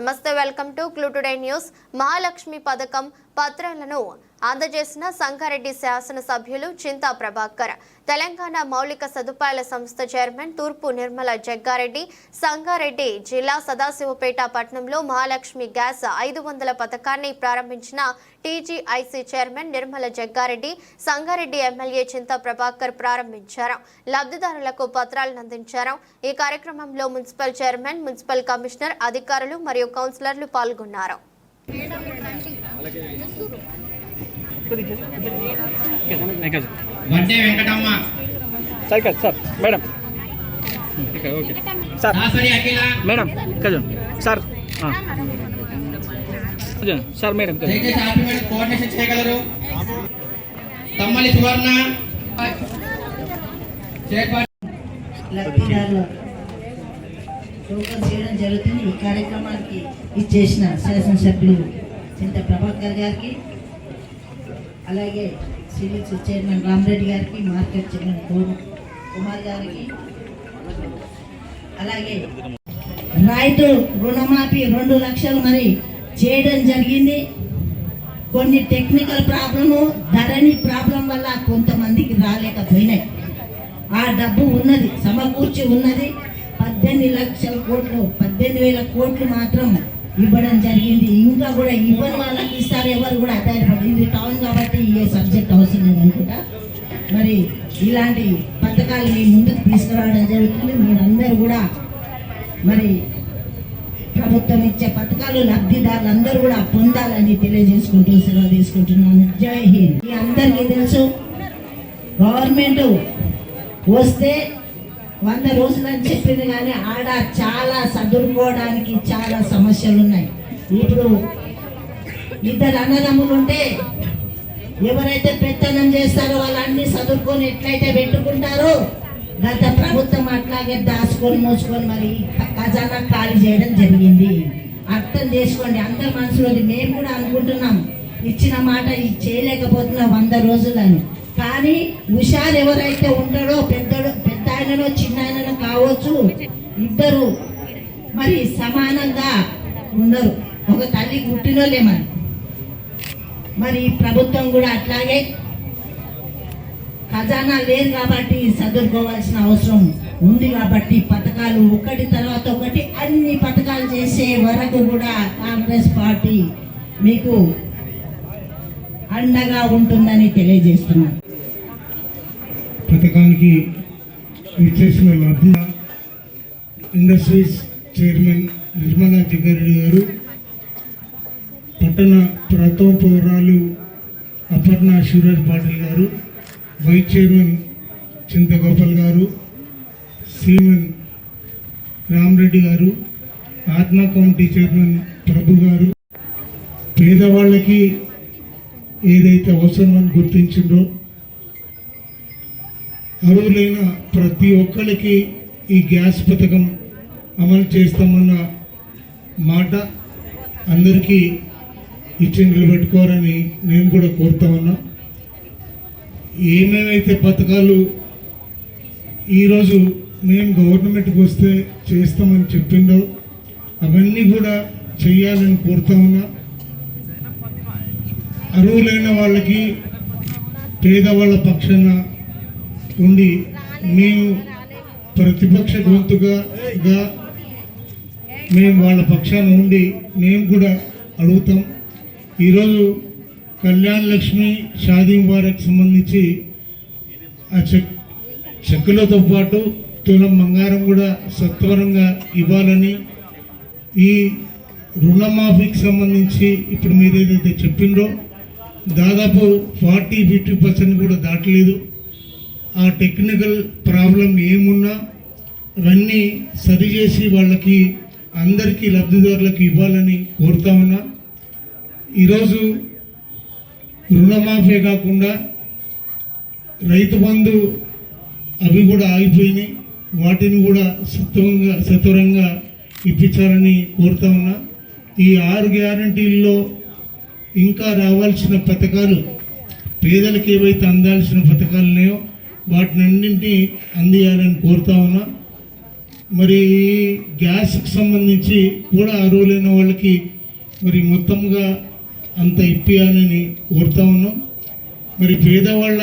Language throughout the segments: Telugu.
నమస్తే welcome to clue today news. Mahalakshmi పథకం పత్రాలను అందజేసిన సంగారెడ్డి శాసనసభ్యులు చింతా ప్రభాకర్. తెలంగాణ మౌలిక సదుపాయాల సంస్థ చైర్మన్ తూర్పు నిర్మల జగ్గారెడ్డి సంగారెడ్డి జిల్లా సదాశివపేట పట్టణంలో మహాలక్ష్మి గ్యాస్ ఐదు వందల పథకాన్ని ప్రారంభించిన TGIC chairman Nirmala Jaggareddy Sangareddy MLA Chinta Prabhakar ప్రారంభించారు. లబ్ధిదారులకు పత్రాలను అందించారు. ఈ కార్యక్రమంలో మున్సిపల్ చైర్మన్ మున్సిపల్ కమిషనర్ అధికారులు మరియు కౌన్సిలర్లు పాల్గొన్నారు. వడ్డే వెంకటమ్మ. సార్ ఇక్కడ sir madam. Okay sir madam చూడండి. సార్. సార్ మేడం కోఆర్డినేషన్ చేయగలరు? తమ్మలి సువర్ణ. చేయడం జరుగుతుంది. ఈ కార్యక్రమానికి ఇచ్చేసిన శాసనసభ్యులు చింత ప్రభాకర్ గారికి అలాగే సివిల్స్ చైర్మన్ రామరెడ్డి గారికి మార్కెట్ చైర్మన్ కోమ కుమార్ గారికి అలాగే రైతు రుణమాఫీ రెండు లక్షలు మరి చేయడం జరిగింది. కొన్ని టెక్నికల్ ప్రాబ్లము ధరణి ప్రాబ్లం వల్ల కొంతమందికి రాలేకపోయినాయి. ఆ డబ్బు ఉన్నది సమకూర్చి ఉన్నది. పద్దెనిమిది లక్షల కోట్లు పద్దెనిమిది వేల కోట్లు మాత్రం ఇవ్వడం జరిగింది. ఇంకా కూడా ఇవ్వని వాళ్ళకి ఇస్తారు ఎవరు కూడా ఆధారపడి ఇది టౌన్ కాబట్టి ఏ సబ్జెక్ట్ అవసరం లేదు అనుకుంటా మరి ఇలాంటి పథకాలు మీ ముందుకు తీసుకురావడం జరుగుతుంది. మీరందరూ కూడా మరి ప్రభుత్వం ఇచ్చే పథకాలు లబ్ధిదారులు అందరూ కూడా పొందాలని తెలియజేసుకుంటూ సెలవు తీసుకుంటున్నాను. జై హింద్. మీ అందరికీ తెలుసు గవర్నమెంట్ వస్తే వంద రోజులు అని చెప్పింది కానీ ఆడ చాలా చదువుకోవడానికి చాలా సమస్యలు ఉన్నాయి ఇప్పుడు ఇద్దరు అన్నదమ్ములు ఉంటే ఎవరైతే పెత్తనం చేస్తారో వాళ్ళన్ని చదువుకొని ఎట్లయితే పెట్టుకుంటారో గత ప్రభుత్వం అట్లాగే దాచుకొని మోసుకొని మరి ఖజానా ఖాళీ చేయడం జరిగింది. అర్థం చేసుకోండి అందరి మనసులోది మేము కూడా అనుకుంటున్నాం. ఇచ్చిన మాట ఇది చేయలేకపోతున్నాం వంద రోజులని. కానీ హుషారు ఎవరైతే ఉంటాడో పెద్దడో ఆయనలో చిన్నాయనలో కావచ్చు ఇద్దరు మరి సమానంగా ఉండరు. ఒక తల్లి గుట్టినోళ్ళే మరి. మరి ప్రభుత్వం కూడా అట్లాగే ఖజానా లేదు కాబట్టి చదువుకోవాల్సిన అవసరం ఉంది కాబట్టి పథకాలు ఒకటి తర్వాత ఒకటి అన్ని పథకాలు చేసే వరకు కూడా కాంగ్రెస్ పార్టీ మీకు అండగా ఉంటుందని తెలియజేస్తున్నాను పథకానికి విచ్చేసిన లబ్ధి ఇండస్ట్రీస్ చైర్మన్ నిర్మలా జగ్గారెడ్డి గారు పట్టణ ప్రథమ పౌరాలు అపర్ణ శివరాజ్ పాటిల్ గారు వైస్ చైర్మన్ చింతగోపాల్ గారు సీమన్ రామరెడ్డి గారు ఆత్మ కమిటీ చైర్మన్ ప్రభు గారు. పేదవాళ్ళకి ఏదైతే అవసరమని గుర్తించిందో అర్హులైన ప్రతి ఒక్కరికి ఈ గ్యాస్ పథకం అమలు చేస్తామన్న మాట అందరికీ ఇచ్చి నిలబెట్టుకోవాలని నేను కూడా కోరుతా ఉన్నా. ఏమేమైతే పథకాలు ఈరోజు మేము గవర్నమెంట్కి వస్తే చేస్తామని చెప్పిందో అవన్నీ కూడా చేయాలని కోరుతా ఉన్నా. అర్హులైన వాళ్ళకి పేదవాళ్ళ పక్షాన ఉండి మేము ప్రతిపక్ష గొంతుగా మేము వాళ్ళ పక్షాన ఉండి మేము కూడా అడుగుతాం. ఈరోజు కళ్యాణ్ లక్ష్మి షాదీ ముబారక్ సంబంధించి ఆ చెక్ చెక్కులతో పాటు తులం బంగారం కూడా సత్వరంగా ఇవ్వాలని ఈ రుణమాఫీకి సంబంధించి ఇప్పుడు మీరు ఏదైతే చెప్పిండ్రో దాదాపు ఫార్టీ ఫిఫ్టీ పర్సెంట్ కూడా దాటలేదు. ఆ టెక్నికల్ ప్రాబ్లం ఏమున్నా అవన్నీ సరిచేసి వాళ్ళకి అందరికీ లబ్ధిదారులకు ఇవ్వాలని కోరుతా ఉన్నా. ఈరోజు రుణమాఫీ కాకుండా రైతు బంధు అవి కూడా ఆగిపోయినాయి. వాటిని కూడా సత్వరంగా సత్వరంగా ఇప్పించాలని కోరుతా ఉన్నా. ఈ ఆరు గ్యారంటీల్లో ఇంకా రావాల్సిన పథకాలు పేదలకు ఏవైతే అందాల్సిన పథకాలు ఉన్నాయో వాటినన్నింటినీ అందియాలని కోరుతా ఉన్నా. మరి గ్యాస్కి సంబంధించి కూడా అర్హులైన వాళ్ళకి మరి మొత్తంగా అంత ఇప్పియాలని కోరుతా ఉన్నాం. మరి పేదవాళ్ళ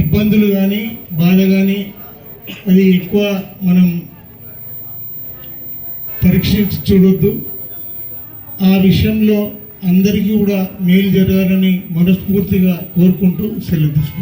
ఇబ్బందులు కానీ బాధ కానీ అది ఎక్కువ మనం పరీక్షించి చూడొద్దు. ఆ విషయంలో అందరికీ కూడా మేలు జరగాలని మనస్ఫూర్తిగా కోరుకుంటూ సెలవు తీసుకుంటాం